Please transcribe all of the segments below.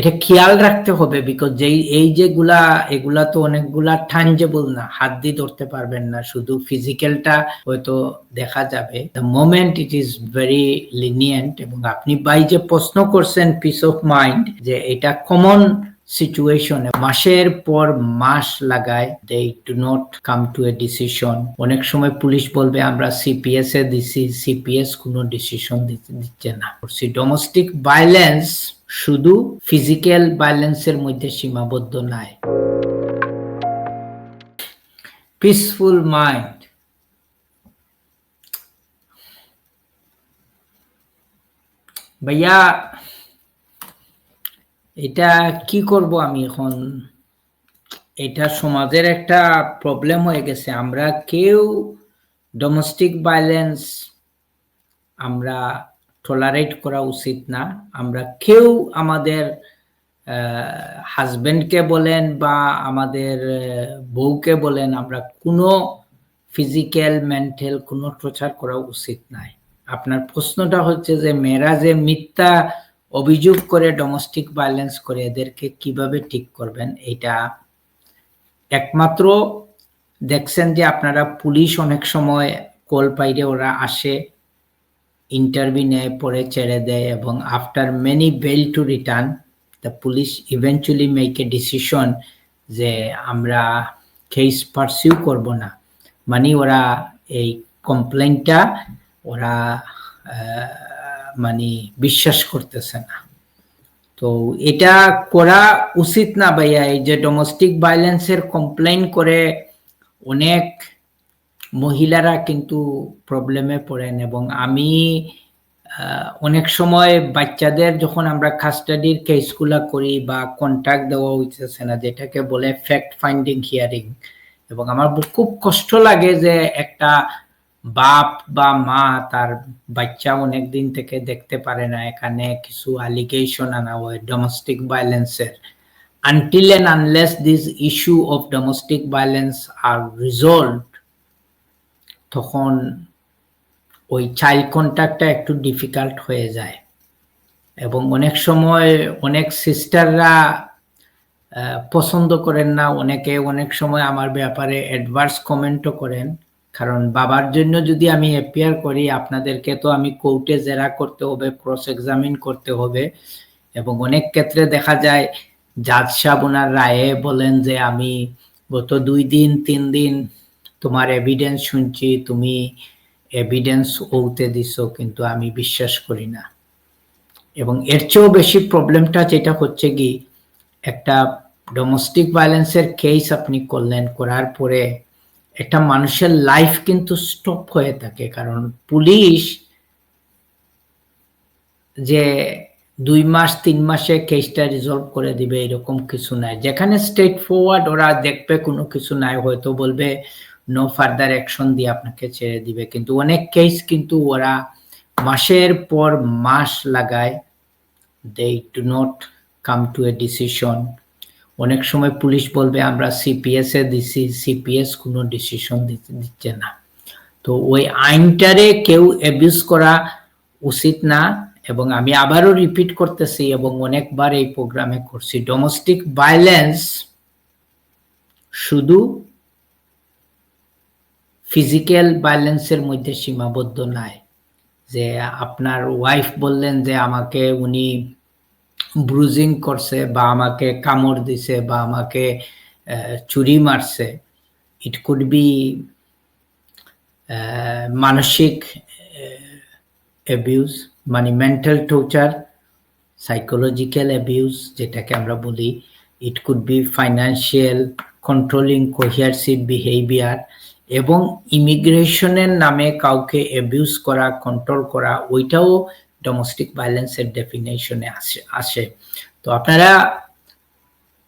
এটা খেয়াল রাখতে হবে বিকজ যেই, এই যেগুলা, এগুলা তো অনেকগুলা টাঞ্জেবল না। হাত দিয়ে ধরতে পারবেন না। শুধু ফিজিক্যালটা হয়তো দেখা যাবে। The moment it is very lenient এবং আপনি বাই যে প্রশ্ন করছেন পিস অফ মাইন্ড যে এটা কমন সিচুয়েশন মাসের পর মাস লাগায় they do not come to a decision অনেক সময় পুলিশ বলবে, আমরা সিপিএস এ দিছি সিপিএস কোনো ডিসিশন দিচ্ছে না। ডোমেস্টিক ভাইলেন্স শুধু ফিজিক্যাল ভাইলেন্সের মধ্যে সীমাবদ্ধ নাই পিসফুল মাইন্ড ভাইয়া, এটা কি করব আমি এখন? এটা সমাজের একটা প্রবলেম হয়ে গেছে। আমরা কেউ ডোমেস্টিক ভাইলেন্স আমরা টলারেট করা উচিত না। আমরা কেউ আমাদের হাজবেন্ডকে বলেন বা আমাদের বউকে বলেন, আমরা কোনো ফিজিক্যাল মেন্টাল কোনো টর্চার করা উচিত নাই। আপনার প্রশ্নটা হচ্ছে যে, মেয়েরা যে মিথ্যা অভিযোগ করে ডোমেস্টিক ভায়োলেন্স করে, এদেরকে কীভাবে ঠিক করবেন? এটা একমাত্র দেখছেন যে আপনারা পুলিশ অনেক সময় কল পাইলে ওরা আসে। ইন্টারভিউ নেয়, পরে ছেড়ে দেয় এবং after many bail to return the police eventually make a decision যে আমরা কেস পারসিউ করব না। মানে ওরা এই কমপ্লেনটা ওরা মানে বিশ্বাস করতেছে না। তো এটা করা উচিত না ভাইয়া, এই যে ডোমেস্টিক ভায়োলেন্সের কমপ্লেন করে অনেক মহিলারা কিন্তু প্রবলেমে পড়েন এবং আমি অনেক সময় বাচ্চাদের যখন আমরা কাস্টাডির কেসগুলা করি বা কন্ট্যাক্ট দেওয়া হইতেছে না, যেটাকে বলে ফ্যাক্ট ফাইন্ডিং হিয়ারিং এবং আমার খুব কষ্ট লাগে যে একটা বাপ বা মা তার বাচ্চা অনেক দিন থেকে দেখতে পারে না, এখানে কিছু অ্যালিগেশন আনা হয় domestic ভায়োলেন্সের until and unless this issue of domestic violence are resolve তখন ওই চাইল্ড কন্ট্যাক্টটা একটু ডিফিকাল্ট হয়ে যায়। এবং অনেক সময় অনেক সিস্টাররা পছন্দ করেন না। অনেকে অনেক সময় আমার ব্যাপারে অ্যাডভার্স কমেন্টও করেন। কারণ বাবার জন্য যদি আমি অ্যাপিয়ার করি, আপনাদেরকে তো আমি কোর্টে জেরা করতে হবে ক্রস এক্সামিন করতে হবে। এবং অনেক ক্ষেত্রে দেখা যায়, জাজ সাহেব ওনার রায়ে বলেন যে আমি গত দুই দিন, তিন দিন তোমার এভিডেন্স শুনছি, তুমি এভিডেন্স ওতে দিছ, কিন্তু আমি বিশ্বাস করি না। এবং এর চেয়েও বেশি প্রবলেমটা যেটা হচ্ছে কি, একটা ডোমেস্টিক ভায়োলেন্সের কেস আপনি করলেন, করার পরে একটা মানুষের লাইফ কিন্তু স্টপ হয়ে থাকে। কারণ পুলিশ যে দুই মাস, তিন মাসে কেসটা রিজলভ করে দিবে, এরকম কিছু নাই। যেখানে স্ট্রেট ফরওয়ার্ড ওরা দেখবে, কোনো কিছু নাই, হয়তো বলবে নো ফার্দার অ্যাকশন দিয়ে আপনাকে ছেড়ে দিবে। কিন্তু অনেক কেস কিন্তু ওরা মাসের পর মাস লাগায়। They do not come to a decision অনেক সময় পুলিশ বলবে, আমরা সিপিএস এ দিছি সিপিএস কোনো ডিসিশন দিচ্ছে না। তো ওই আইনটারে কেউ অ্যাবিউজ করা উচিত না এবং আমি আবারও রিপিট করতেছি এবং অনেকবার এই প্রোগ্রামে করছি। ডোমেস্টিক ভায়োলেন্স শুধু ফিজিক্যাল ভায়োলেন্সের মধ্যে সীমাবদ্ধ নাই। যে আপনার ওয়াইফ বললেন যে আমাকে উনি ব্রুজিং করছে বা আমাকে কামড় দিছে বা আমাকে চুরি মারছে ইট কুড বি মানসিক অ্যাবিউজ মানে মেন্টাল টর্চার সাইকোলজিক্যাল অ্যাবিউজ যেটাকে আমরা বলি it could be financial controlling coercive behaviour এবং ইমিগ্রেশনের নামে কাউকে অ্যাবিউজ করা কন্ট্রোল করা, ওইটাও ডোমেস্টিক ভায়োলেন্সের ডেফিনেশনে আসে আসে। তো আপনারা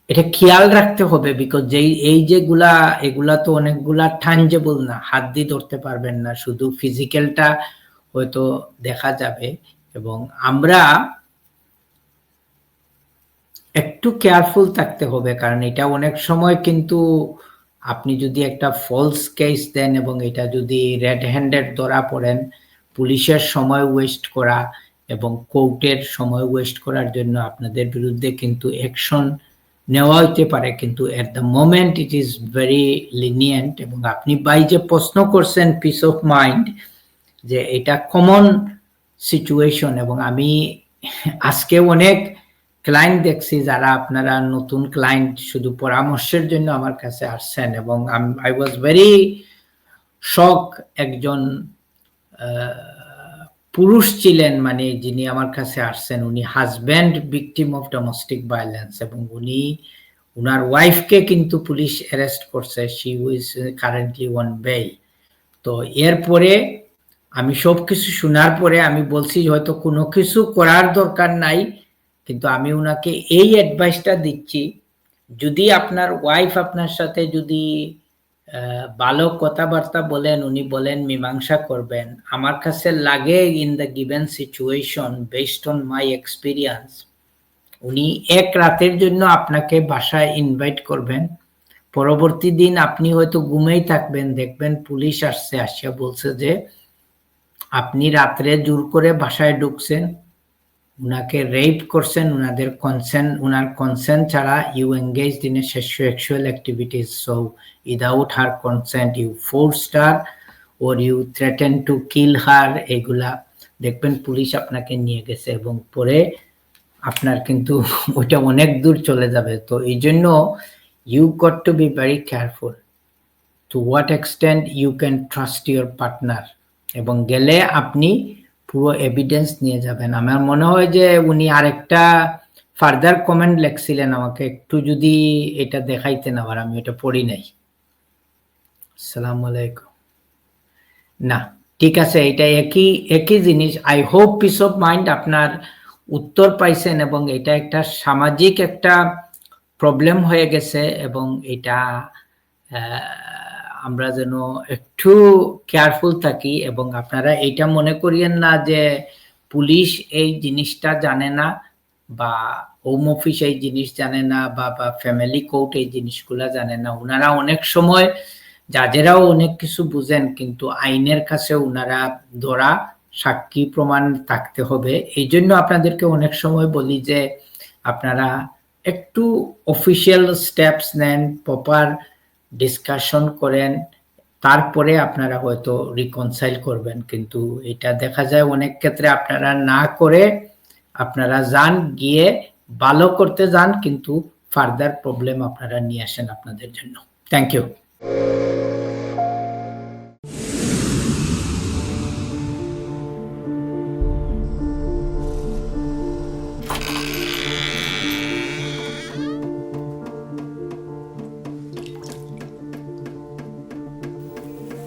এটা খেয়াল রাখতে হবে বিকজ যেই, এই যেগুলা, এগুলা তো অনেকগুলা টাঞ্জেবল না, হাত দিয়ে ধরতে পারবেন না, শুধু ফিজিক্যালটা হয়তো দেখা যাবে এবং আমরা একটু কেয়ারফুল থাকতে হবে কারণ এটা অনেক সময় কিন্তু আপনি যদি একটা ফলস কেস দেন এবং এটা যদি রেড হ্যান্ডেড ধরা পড়েন, পুলিশের সময় ওয়েস্ট করা এবং কোর্টের সময় ওয়েস্ট করার জন্য আপনাদের বিরুদ্ধে কিন্তু অ্যাকশন নেওয়া হইতে পারে। কিন্তু at the moment it is very lenient এবং আপনি বাই যে প্রশ্ন করছেন পিস অফ মাইন্ড যে এটা কমন সিচুয়েশন এবং আমি আজকে অনেক ক্লায়েন্ট দেখছি যারা আপনারা নতুন ক্লায়েন্ট শুধু পরামর্শের জন্য আমার কাছে আসছেন এবং আই ওয়াজ ভেরি শক একজন পুরুষ ছিলেন মানে যিনি আমার কাছে আসছেন, উনি husband victim of domestic violence এবং উনি, উনার ওয়াইফকে কিন্তু পুলিশ অ্যারেস্ট করছে। শি উইজ কারেন্টলি ওয়ান বেই তো এরপরে আমি সব কিছু শোনার পরে আমি বলছি হয়তো কোনো কিছু করার দরকার নাই। কিন্তু আমি ওনাকে এই অ্যাডভাইসটা দিচ্ছি, যদি আপনার ওয়াইফ আপনার সাথে যদি ভালো কথাবার্তা বলেন, উনি বলেন, মীমাংসা করবেন, আমার কাছে লাগে in the given situation based on my experience উনি এক রাতের জন্য আপনাকে বাসায় ইনভাইট করবেন, পরবর্তী দিন আপনি হয়তো ঘুমেই থাকবেন, দেখবেন পুলিশ আসছে, আসিয়া বলছে যে, আপনি রাত্রে জোর করে বাসায় ঢুকছেন উনাকে রেপ করছেন, উনাদের কনসেন্ট উনার কনসেন্ট ছাড়া you engage in a sexual activities so without her consent you forced her or you threaten to kill her এগুলা দেখবেন পুলিশ আপনাকে নিয়ে গেছে এবং পরে আপনার কিন্তু ওইটা অনেক দূর চলে যাবে। তো এই জন্য you got to be very careful to what extent you can trust your partner এবং গেলে আপনি পুরো এভিডেন্স নিয়ে যাবেন। আমার মনে হয় যে উনি আরেকটা ফার্দার কমেন্ট লেখছিলেন আমাকে, একটু যদি এটা দেখাইতেন আবার, আমি এটা পড়ি নাই। আসসালামু আলাইকুম না, ঠিক আছে, এটা একই একই জিনিস। I hope peace of mind আপনার উত্তর পাইছেন এবং এটা একটা সামাজিক একটা প্রবলেম হয়ে গেছে এবং এটা আমরা যেন একটু কেয়ারফুল থাকি এবং আপনারা এটা মনে করিয়েন না যে পুলিশ এই জিনিসটা জানে না বা হোম অফিস এই জিনিস জানে না বা বা ফ্যামিলি কোর্ট এই জিনিসগুলা জানে না। ওনারা অনেক সময় জাজেরাও অনেক কিছু বুঝেন কিন্তু আইনের কাছে ওনারা ধরা, সাক্ষী প্রমাণ থাকতে হবে। এই জন্য আপনাদেরকে অনেক সময় বলি যে আপনারা একটু অফিসিয়াল স্টেপস নেন প্রপার ডিসকাশন করেন, তারপরে আপনারা হয়তো রিকনসাইল করবেন। কিন্তু এটা দেখা যায় অনেক ক্ষেত্রে আপনারা না করে আপনারা যান, গিয়ে ভালো করতে যান, কিন্তু ফার্দার প্রবলেম আপনারা নিয়ে আসেন আপনাদের জন্য। Thank you